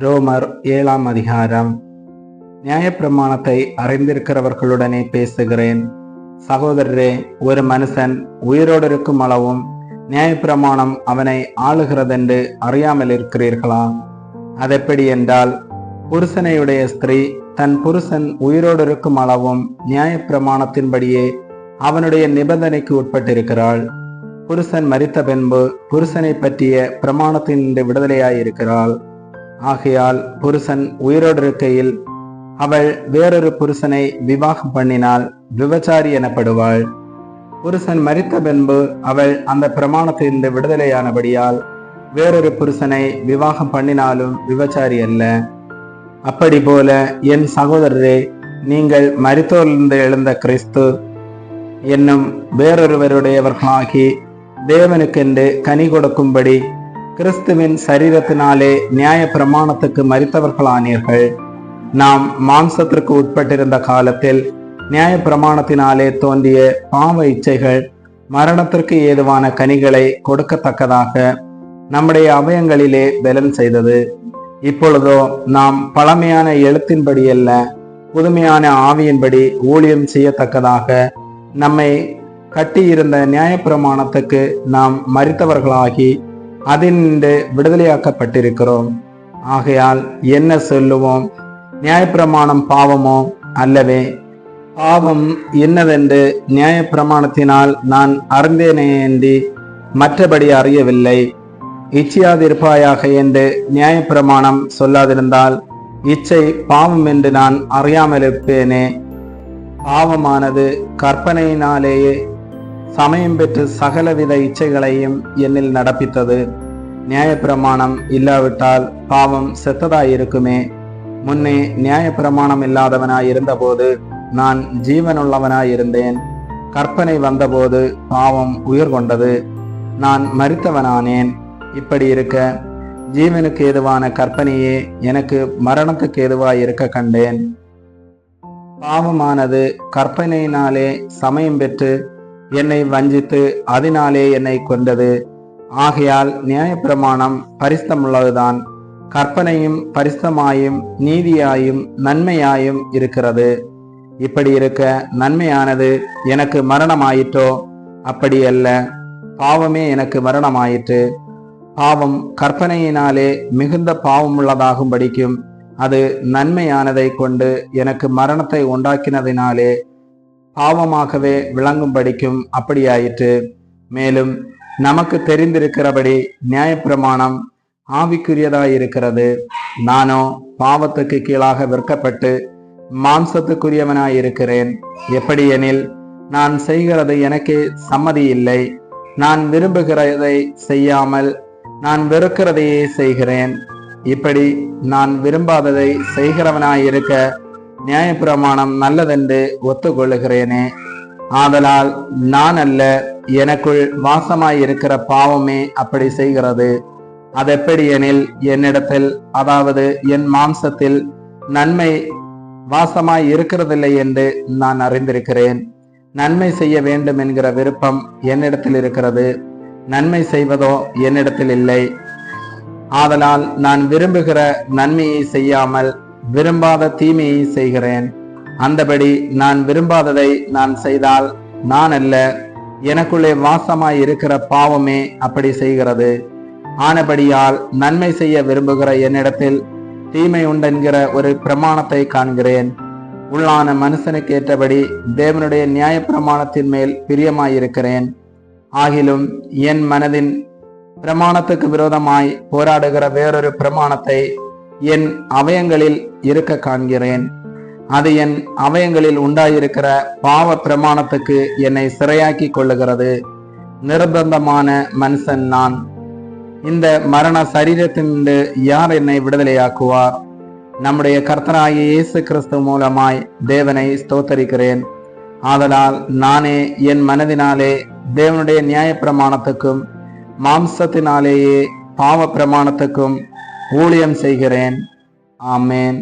ரோமர் ஏழாம் அதிகாரம். நியாயப்பிரமாணத்தை அறிந்திருக்கிறவர்களுடனே பேசுகிறேன். சகோதரரே ஒரு மனுஷன் உயிரோடு இருக்கும் அளவும் நியாயப்பிரமாணம் அவனை ஆளுகிறதென்று அறியாமல் இருக்கிறீர்களா? அதெப்படி என்றால் புருஷனையுடைய ஸ்திரீ தன் புருஷன் உயிரோடு இருக்கும் அளவும் நியாயப்பிரமாணத்தின்படியே அவனுடைய நிபந்தனைக்கு உட்பட்டிருக்கிறாள். புருஷன் மரித்த பின்பு புருஷனை பற்றிய பிரமாணத்தின் விடுதலையாயிருக்கிறாள். ஆகையால் புருஷன் உயிரோடு இருக்கையில் அவள் வேறொரு புருஷனை விவாகம் பண்ணினால் விபச்சாரி எனப்படுவாள். புருஷன் மரித்த பின்பு அவள் அந்த பிரமாணத்திலிருந்து விடுதலையானபடியால் வேறொரு புருஷனை விவாகம் பண்ணினாலும் விபச்சாரி அல்ல. அப்படி போல என் சகோதரரே நீங்கள் மரித்தோரிலிருந்து எழுந்த கிறிஸ்து என்னும் வேறொருவருடையவர்களாகி தேவனுக்கென்று கனி கொடுக்கும்படி கிறிஸ்துவின் சரீரத்தினாலே நியாய பிரமாணத்துக்கு மறித்தவர்களானீர்கள் நாம் மாம்சத்திற்கு உட்பட்டிருந்த காலத்தில் நியாய பிரமாணத்தினாலே தோன்றிய பாவ இச்சைகள் மரணத்திற்கு ஏதுவான கனிகளை கொடுக்கத்தக்கதாக நம்முடைய அவயங்களிலே பலன் செய்தது. இப்பொழுதோ நாம் பழமையான எழுத்தின்படி அல்ல புதுமையான ஆவியின்படி ஊழியம் செய்யத்தக்கதாக நம்மை கட்டியிருந்த நியாயப்பிரமாணத்துக்கு நாம் மறித்தவர்களாகி அதிலிருந்து விடுதலையாக்கப்பட்டிருக்கிறோம். ஆகையால் என்ன சொல்லுவோம்? நியாயப்பிரமாணம் பாவமோ? அல்லவே. பாவம் என்னவென்று நியாயப்பிரமாணத்தினால் நான் அறிந்தேனேன்றி மற்றபடி அறியவில்லை. இச்சையாதிருப்பாயாக என்று நியாயப்பிரமாணம் சொல்லாதிருந்தால் இச்சை பாவம் என்று நான் அறியாமல் இருப்பேனே பாவமானது கற்பனையினாலேயே சமயம் பெற்று சகலவித இச்சைகளையும் என்னில் நடப்பித்தது. நியாயப்பிரமாணம் இல்லாவிட்டால் பாவம் செத்ததாயிருக்குமே. முன்னே நியாயப்பிரமாணம் இல்லாதவனாய் இருந்தபோது நான் ஜீவனுள்ளவனாய் இருந்தேன் கற்பனை வந்தபோது பாவம் உயிர் கொண்டது நான் மறித்தவனானேன் இப்படி இருக்க ஜீவனுக்கு ஏதுவான கற்பனையே எனக்கு மரணத்துக்கு ஏதுவாய் இருக்க கண்டேன். பாவமானது கற்பனையினாலே சமயம் பெற்று என்னை வஞ்சித்து அதனாலே என்னை கொண்டது ஆகையால் நியாயப்பிரமாணம் பரிஸ்தமுள்ளதுதான். கற்பனையும் பரிஸ்தமாயும் நீதியாயும் நன்மையாயும் இருக்கிறது. இப்படி இருக்க நன்மையானது எனக்கு மரணமாயிற்றோ? அப்படி அல்ல. பாவமே எனக்கு மரணமாயிற்று. பாவம் கற்பனையினாலே மிகுந்த பாவமுள்ளதாகும் படிக்கும் அது நன்மையானதை கொண்டு எனக்கு மரணத்தை உண்டாக்கினதினாலே பாவமாகவே விளங்கும்படிக்கும் அப்படியாயிற்று. மேலும் நமக்கு தெரிந்திருக்கிறபடி நியாயப்பிரமாணம் ஆவிக்குரியதாயிருக்கிறது. நானோ பாவத்துக்கு கீழாக விற்கப்பட்டு மாம்சத்துக்குரியவனாயிருக்கிறேன். எப்படியெனில் நான் செய்கிறது எனக்கு சம்மதி இல்லை நான் விரும்புகிறதை செய்யாமல் நான் வெறுக்கிறதையே செய்கிறேன். இப்படி நான் விரும்பாததை செய்கிறவனாயிருக்க நியாயப்பிரமாணம் நல்லதென்று ஒத்துக்கொள்ளுகிறேனே. ஆதலால் நான் அல்ல எனக்குள் வாசமாயிருக்கிற பாவமே அப்படி செய்கிறது. அதெப்படி எனில் என்னிடத்தில் அதாவது என் மாம்சத்தில் நன்மை வாசமாய் இருக்கிறதில்லை என்று நான் அறிந்திருக்கிறேன். நன்மை செய்ய வேண்டும் என்கிற விருப்பம் என்னிடத்தில் இருக்கிறது. நன்மை செய்வதோ என்னிடத்தில் இல்லை. ஆதலால் நான் விரும்புகிற நன்மையை செய்யாமல் விரும்பாத தீமையை செய்கிறேன். அந்தபடி நான் விரும்பாததை நான் செய்தால் நான் அல்ல எனக்குள்ளே வாசமாய் இருக்கிற பாவமே அப்படி செய்கிறது. ஆனபடியால் நன்மை செய்ய விரும்புகிற என்னிடத்தில் தீமை உண்டென்கிற ஒரு பிரமாணத்தை காண்கிறேன். உள்ளான மனுஷனுக்கு ஏற்றபடி தேவனுடைய நியாய பிரமாணத்தின் மேல் பிரியமாயிருக்கிறேன். ஆகிலும் என் மனதின் பிரமாணத்துக்கு விரோதமாய் போராடுகிற வேறொரு பிரமாணத்தை என் அவயங்களில் இருக்க காண்கிறேன். அது என் அவயங்களில் உண்டாயிருக்கிற பாவ பிரமாணத்துக்கு என்னை சிறையாக்கி கொள்ளுகிறது. நிர்பந்தமான மனுஷன் நான். இந்த மரண சரீரத்தினின்று யார் என்னை விடுதலையாக்குவார்? நம்முடைய கர்த்தராகிய இயேசு கிறிஸ்து மூலமாய் தேவனை ஸ்தோத்தரிக்கிறேன். ஆதலால் நானே என் மனதினாலே தேவனுடைய நியாய பிரமாணத்துக்கும் மாம்சத்தினாலேயே பாவ பிரமாணத்துக்கும் ஊழியம் செய்கிறேன். ஆமேன்.